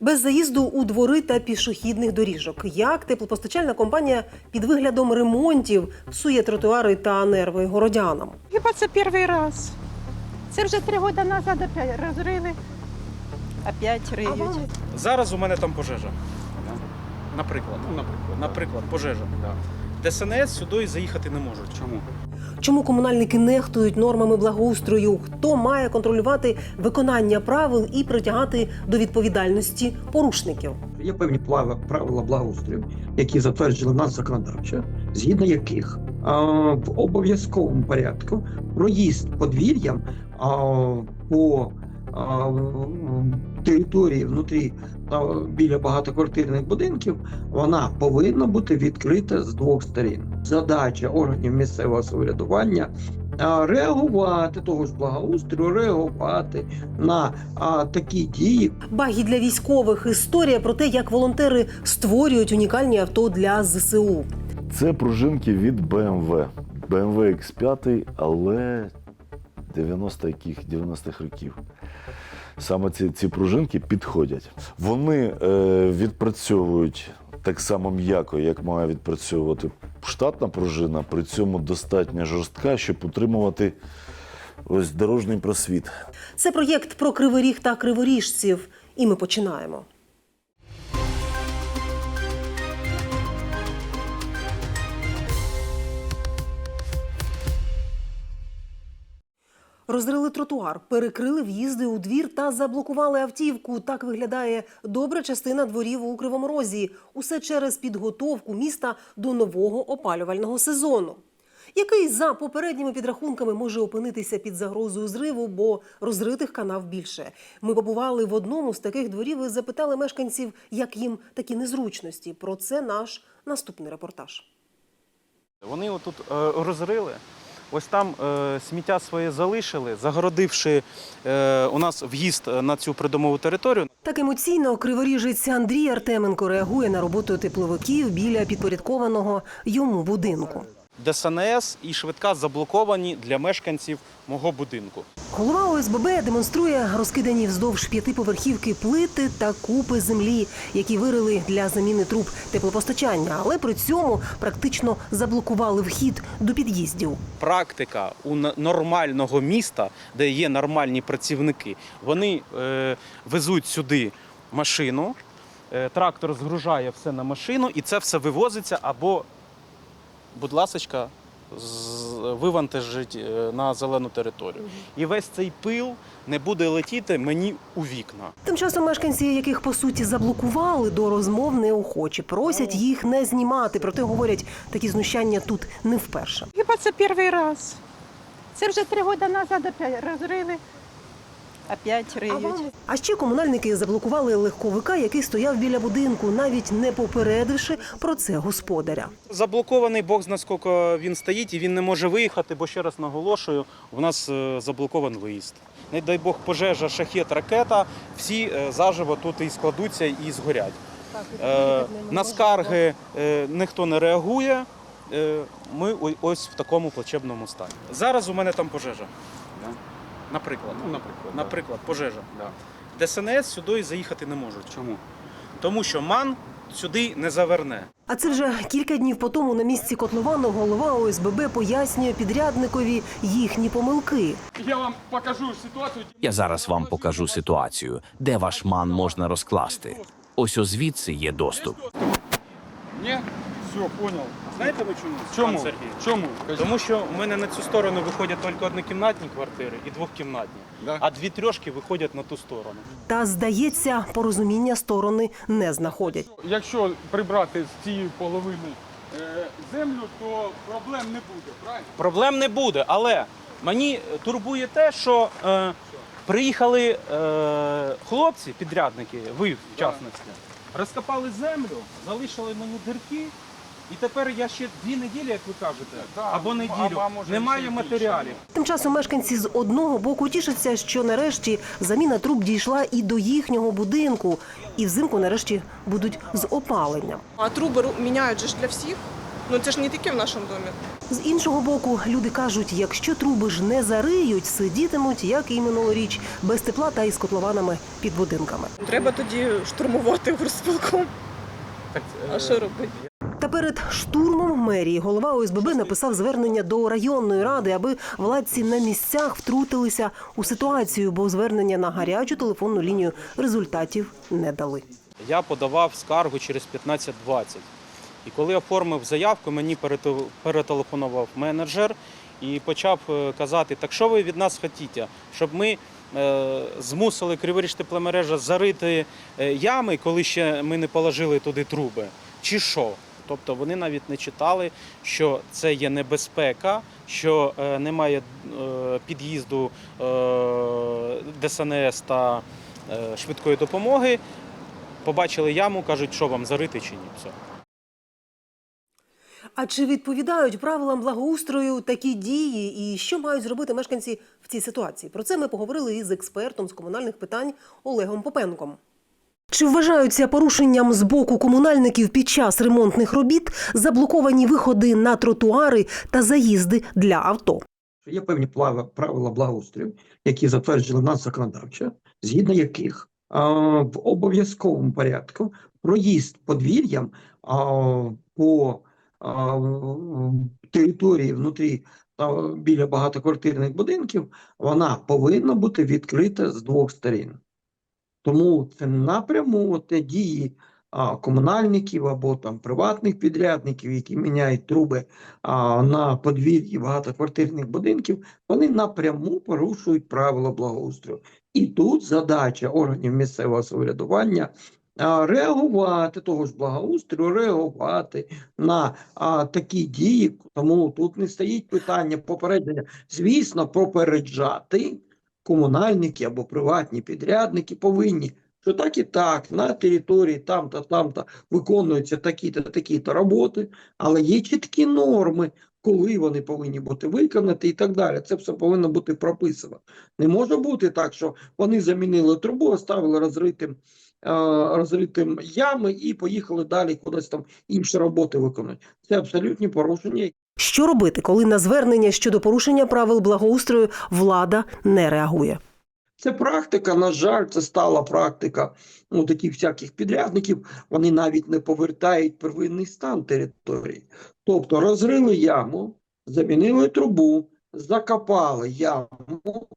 Без заїзду у двори та пішохідних доріжок. Як теплопостачальна компанія під виглядом ремонтів псує тротуари та нерви городянам. Хіба це перший раз? Це вже три роки назад опять розрили, опять риють. Зараз у мене там пожежа. Наприклад. наприклад. Наприклад, пожежа. ДСНС сюди заїхати не можуть. Чому? Чому комунальники нехтують нормами благоустрою? Хто має контролювати виконання правил і притягати до відповідальності порушників? Є певні плави- правила благоустрою, які затверджили нас законодавчо, згідно яких а, в обов'язковому порядку проїзд подвір'ям а, по території внутрі а, біля багатоквартирних будинків, вона повинна бути відкрита з двох сторін. Задача органів місцевого самоврядування. Реагувати того ж благоустрою, реагувати на а, такі дії, Багі для військових історія про те, як волонтери створюють унікальні авто для ЗСУ. Це пружинки від BMW. BMW X5, але 90 яких 90-х років. Саме ці, ці пружинки підходять. Вони е, відпрацьовують так само м'яко, як має відпрацьовувати штатна пружина, при цьому достатньо жорстка, щоб утримувати ось дорожній просвіт. Це проєкт про кривий ріг та криворіжців. І ми починаємо. Розрили тротуар, перекрили в'їзди у двір та заблокували автівку. Так виглядає добра частина дворів у Кривому. Усе через підготовку міста до нового опалювального сезону. Який за попередніми підрахунками може опинитися під загрозою зриву, бо розритих канав більше. Ми побували в одному з таких дворів і запитали мешканців, як їм такі незручності. Про це наш наступний репортаж. Вони отут е, розрили. Ось там е, сміття своє залишили, загородивши е, у нас в'їзд на цю придомову територію. Так емоційно криворіжець Андрій Артеменко реагує на роботу тепловиків біля підпорядкованого йому будинку. ДСНС і швидка заблоковані для мешканців мого будинку. Голова ОСББ демонструє розкидані вздовж п'ятиповерхівки плити та купи землі, які вирили для заміни труб теплопостачання, але при цьому практично заблокували вхід до під'їздів. Практика у нормального міста, де є нормальні працівники, вони е, везуть сюди машину, е, трактор згружає все на машину, і це все вивозиться або, будь ласочка, з- вивантажить е, на зелену територію. І весь цей пил не буде летіти мені у вікна. Тим часом мешканці, яких по суті заблокували до розмов неохочі, просять їх не знімати. Проте говорять, такі знущання тут не вперше. Хіба це перший раз? Це вже три роки назад розрили, опять риють. А ще комунальники заблокували легковика, який стояв біля будинку, навіть не попередивши про це господаря. Заблокований Бог зна скільки він стоїть і він не може виїхати, бо ще раз наголошую, у нас е, заблокований виїзд. Не дай Бог пожежа, шахет, ракета, всі е, заживо тут і складуться і згорять. Е, На скарги ніхто не реагує. Ми ось в такому плачебному стані. Зараз у мене там пожежа. Наприклад, наприклад, наприклад, пожежа. Да. ДСНС сюди заїхати не можуть. Чому? Тому що МАН сюди не заверне. А це вже кілька днів по тому на місці котловану голова ОСББ пояснює підрядникові їхні помилки. Я вам покажу ситуацію. Я зараз вам покажу ситуацію, де ваш ман можна розкласти. Ось озвідси є доступ. Ні? Все, понял. Знаєте ви чому? Чому? Пан Сергій? Чому? Тому що у мене на цю сторону виходять тільки однокімнатні квартири і двохкімнатні, Да. а дві трьошки виходять на ту сторону. Та здається, порозуміння сторони не знаходять. Якщо прибрати з цієї половини е, землю, то проблем не буде, правильно? Проблем не буде, але мені турбує те, що е, приїхали е, хлопці, підрядники, ви в частності, розкопали землю, залишили мені дірки. І тепер я ще дві неділі, як ви кажете, або неділю, немає матеріалів. Тим часом мешканці з одного боку тішаться, що нарешті заміна труб дійшла і до їхнього будинку, і взимку нарешті будуть з опаленням. А труби міняють же ж для всіх. Ну це ж не тільки в нашому домі. З іншого боку, люди кажуть, якщо труби ж не зариють, сидітимуть, як і минулоріч, без тепла та із котлованами під будинками. Треба тоді штурмувати горсполком. А що робити? Перед штурмом мерії голова ОСББ написав звернення до районної ради, аби владці на місцях втрутилися у ситуацію, бо звернення на гарячу телефонну лінію результатів не дали. Я подавав скаргу через 15-20. І коли оформив заявку, мені перетелефонував менеджер і почав е, казати: так що ви від нас хочете? Щоб ми е, змусили Криворіж тепломережа зарити е, ями, коли ще ми не положили туди труби, чи що? Тобто вони навіть не читали, що це є небезпека, що е, немає е, під'їзду е, ДСНС та швидкої допомоги. Побачили яму, кажуть, що вам зарити чи ні. Все. А чи відповідають правилам благоустрою такі дії, і що мають зробити мешканці в цій ситуації? Про це ми поговорили із експертом з комунальних питань Олегом Попенком. Чи вважаються порушенням з боку комунальників під час ремонтних робіт заблоковані виходи на тротуари та заїзди для авто? Є певні правила благоустрою, які затверджені в нас законодавчо, згідно яких в обов'язковому порядку проїзд подвір'ям а, по території внутрі та біля багатоквартирних будинків, вона повинна бути відкрита з двох сторін. Тому це напряму те дії а, комунальників або там приватних підрядників, які міняють труби а, на подвір'ї багатоквартирних будинків, вони напряму порушують правила благоустрою. І тут задача органів місцевого самоврядування а, реагувати того ж благоустрою, реагувати на а, такі дії. Тому тут не стоїть питання попередження. Звісно, попереджати комунальники або приватні підрядники повинні. Що так і так, на території там-то, там-то виконуються такі-то, такі-то роботи, але є чіткі норми, коли вони повинні бути виконані і так далі. Це все повинно бути прописано. Не може бути так, що вони замінили трубу, оставили розритим, е, розритим ями і поїхали далі кудись там інші роботи виконують. Це абсолютні порушення. Що робити, коли на звернення щодо порушення правил благоустрою влада не реагує? Це практика, на жаль, це стала практика ну, таких всяких підрядників. Вони навіть не повертають первинний стан території. Тобто розрили яму, замінили трубу, закопали яму,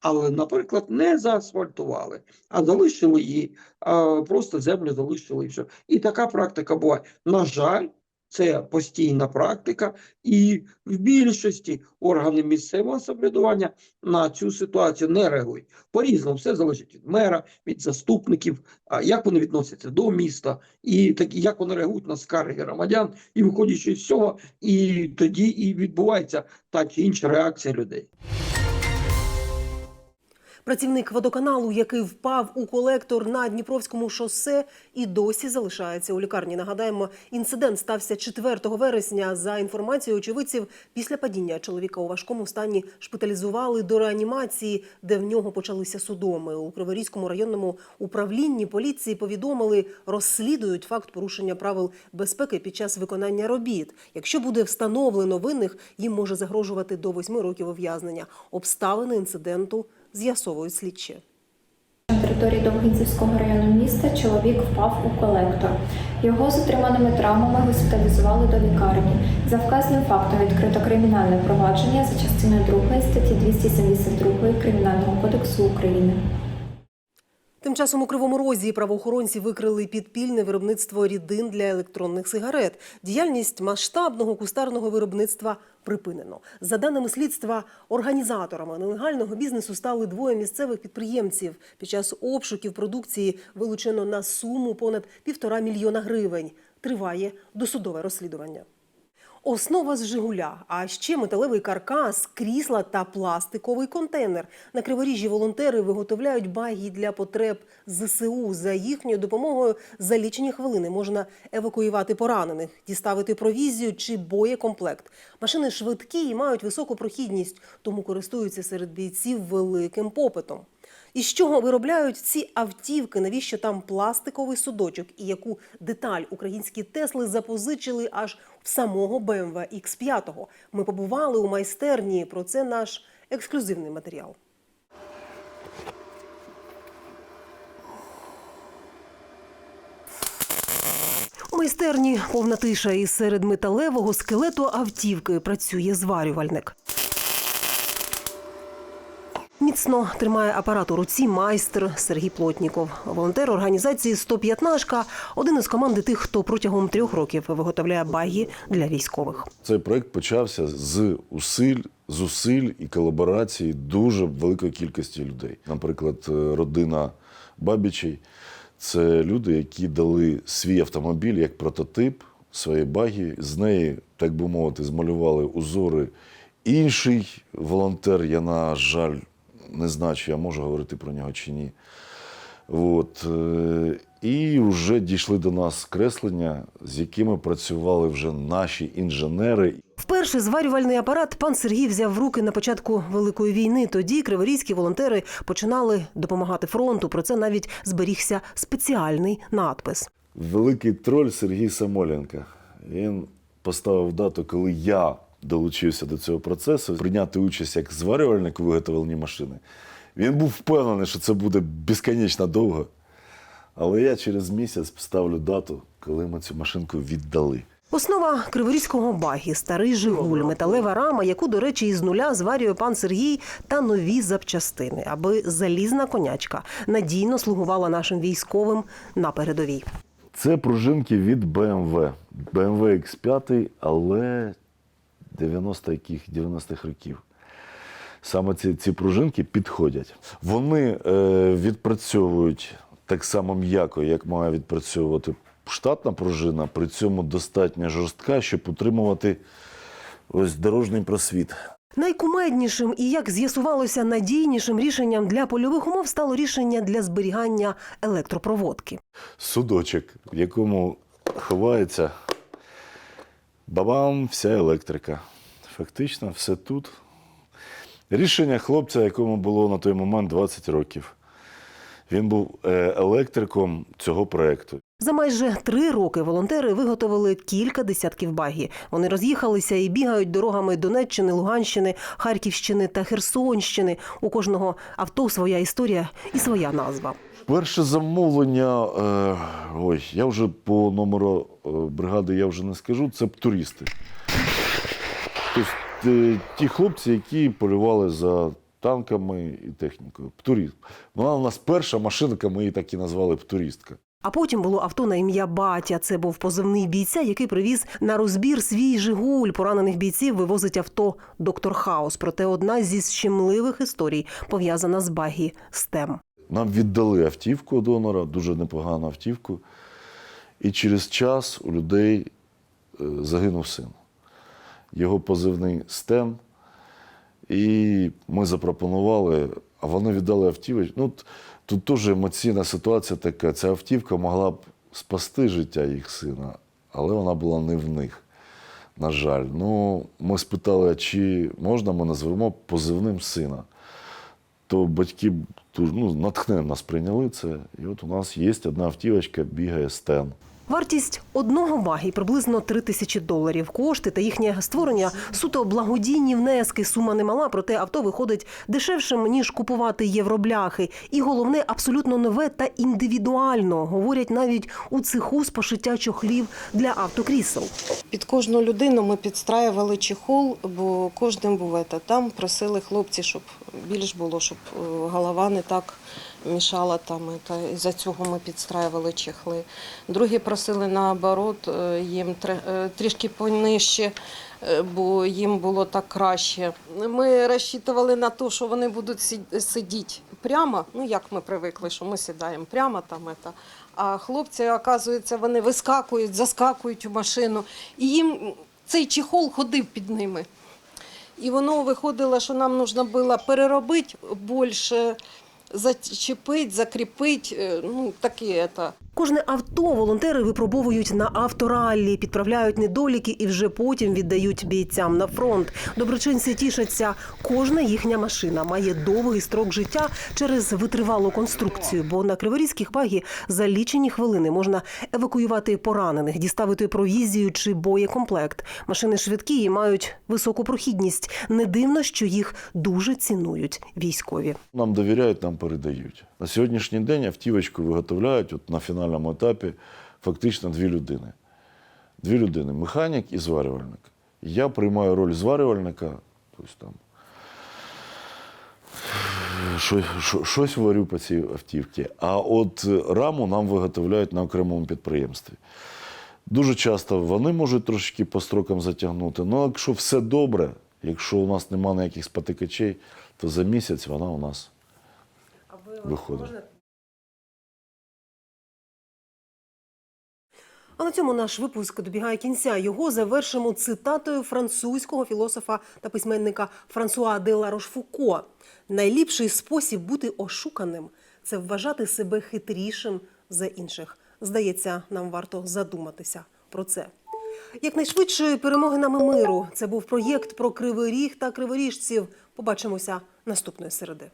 але, наприклад, не заасфальтували, а залишили її, а, просто землю залишили і все. І така практика буває. На жаль, це постійна практика, і в більшості органів місцевого самоврядування на цю ситуацію не реагують. По-різному все залежить від мера, від заступників, як вони відносяться до міста, і так, як вони реагують на скарги громадян, і виходячи з цього, і тоді і відбувається та чи інша реакція людей. Працівник водоканалу, який впав у колектор на Дніпровському шосе, і досі залишається у лікарні. Нагадаємо, інцидент стався 4 вересня. За інформацією очевидців, після падіння чоловіка у важкому стані шпиталізували до реанімації, де в нього почалися судоми. У Криворізькому районному управлінні поліції повідомили, розслідують факт порушення правил безпеки під час виконання робіт. Якщо буде встановлено винних, їм може загрожувати до 8 років ув'язнення. Обставини інциденту з'ясовують слідчі. На території Довгинцівського району міста чоловік впав у колектор. Його з отриманими травмами госпіталізували до лікарні. За вказаним фактом відкрито кримінальне провадження за частиною 2 статті 272 Кримінального кодексу України. Часом у Кривому Розі правоохоронці викрили підпільне виробництво рідин для електронних сигарет. Діяльність масштабного кустарного виробництва припинено. За даними слідства, організаторами нелегального бізнесу стали двоє місцевих підприємців. Під час обшуків продукції вилучено на суму понад півтора мільйона гривень. Триває досудове розслідування. Основа з Жигуля, а ще металевий каркас, крісла та пластиковий контейнер. На Криворіжжі волонтери виготовляють баги для потреб ЗСУ. За їхньою допомогою за лічені хвилини можна евакуювати поранених, діставити провізію чи боєкомплект. Машини швидкі і мають високу прохідність, тому користуються серед бійців великим попитом. І з чого виробляють ці автівки? Навіщо там пластиковий судочок? І яку деталь українські Тесли запозичили аж в самого BMW X5? Ми побували у майстерні. Про це наш ексклюзивний матеріал. Майстерні повна тиша, і серед металевого скелету автівки працює зварювальник. Міцно тримає апарат у руці майстер Сергій Плотніков, волонтер організації «115-шка», один із команди тих, хто протягом трьох років виготовляє баги для військових. Цей проект почався з усиль, зусиль і колаборації дуже великої кількості людей. Наприклад, е, родина Бабічей це люди, які дали свій автомобіль як прототип своєї баги. З неї, так би мовити, змалювали узори. Інший волонтер, я, на жаль, не знаю, чи я можу говорити про нього чи ні. От. е, І вже дійшли до нас креслення, з якими працювали вже наші інженери. Вперше зварювальний апарат пан Сергій взяв в руки на початку Великої війни. Тоді криворізькі волонтери починали допомагати фронту. Про це навіть зберігся спеціальний надпис. Великий троль Сергій Самоленко. Він поставив дату, коли я долучився до цього процесу, прийняти участь як зварювальник у виготовленні машини. Він був впевнений, що це буде безконечно довго. Але я через місяць ставлю дату, коли ми цю машинку віддали. Основа криворізького багі, старий Жигуль, металева рама, яку, до речі, із нуля зварює пан Сергій, та нові запчастини, аби залізна конячка надійно слугувала нашим військовим на передовій. Це пружинки від BMW. BMW X5, але 90 яких 90-х років. Саме ці, ці пружинки підходять. Вони е, відпрацьовують так само м'яко, як має відпрацьовувати штатна пружина, при цьому достатньо жорстка, щоб утримувати ось дорожній просвіт. Найкумеднішим і, як з'ясувалося, надійнішим рішенням для польових умов стало рішення для зберігання електропроводки. Судочок, в якому ховається бабам вся електрика. Фактично, все тут. Рішення хлопця, якому було на той момент 20 років. Він був е, електриком цього проєкту. За майже три роки волонтери виготовили кілька десятків багі. Вони роз'їхалися і бігають дорогами Донеччини, Луганщини, Харківщини та Херсонщини. У кожного авто своя історія і своя назва. Перше замовлення, е, ой, я вже по номеру е, бригади я вже не скажу, це туристи. Тобто е, ті хлопці, які полювали за танками і технікою. Птуріст. Вона у нас перша машинка, ми її так і назвали Птуристка. А потім було авто на ім'я Батя. Це був позивний бійця, який привіз на розбір свій Жигуль. Поранених бійців вивозить авто Доктор Хаус. Проте одна зі щемливих історій пов'язана з багі СТЕМ. Нам віддали автівку донора, дуже непогану автівку. І через час у людей е, загинув син. Його позивний Стен. І ми запропонували, а вони віддали автівку. Ну, тут теж емоційна ситуація така. Ця автівка могла б спасти життя їх сина, але вона була не в них. На жаль. Ну, ми спитали, чи можна ми назвемо позивним сина то батьки ну, натхненно сприйняли це. І от у нас є одна автівочка, бігає стен. Вартість одного багі приблизно 3 тисячі доларів. Кошти та їхнє створення суто благодійні внески. Сума немала, проте авто виходить дешевшим ніж купувати євробляхи. І головне, абсолютно нове та індивідуально говорять навіть у цеху з пошиття чохлів для автокрісел. Під кожну людину ми підстраювали чехол, бо кожним був це. Там просили хлопці, щоб більш було, щоб е, голова не так мішала там. Та і за цього ми підстраювали чехли. Другі просили наоборот, е, їм е, трішки понижче, бо їм було так краще. Ми розчитували на те, що вони будуть сидіти прямо, ну як ми привикли, що ми сідаємо прямо там. Это. А хлопці, оказується, вони вискакують, заскакують у машину, і їм цей чехол ходив під ними. І воно виходило, що нам потрібно було переробити більше, зачепити, закріпити. е, Ну, таке. Кожне авто волонтери випробовують на автораллі, підправляють недоліки і вже потім віддають бійцям на фронт. Доброчинці тішаться. Кожна їхня машина має довгий строк життя через витривалу конструкцію, бо на криворізьких багі за лічені хвилини можна евакуювати поранених, діставити провізію чи боєкомплект. Машини швидкі і мають високу прохідність. Не дивно, що їх дуже цінують військові. Нам довіряють, нам передають. На сьогоднішній день автівочку виготовляють от на фінальному етапі фактично дві людини. Дві людини механік і зварювальник. Я приймаю роль зварювальника, тобто там щось, щось варю по цій автівці. А от раму нам виготовляють на окремому підприємстві. Дуже часто вони можуть трошки по строкам затягнути. Ну, якщо все добре, якщо у нас немає ніяких спотикачей, то за місяць вона у нас виходить. А на цьому наш випуск добігає кінця. Його завершимо цитатою французького філософа та письменника Франсуа де Ларошфуко. Найліпший спосіб бути ошуканим це вважати себе хитрішим за інших. Здається, нам варто задуматися про це. Якнайшвидшої перемоги нам і миру. Це був проєкт про кривий ріг та криворіжців. Побачимося наступної середи.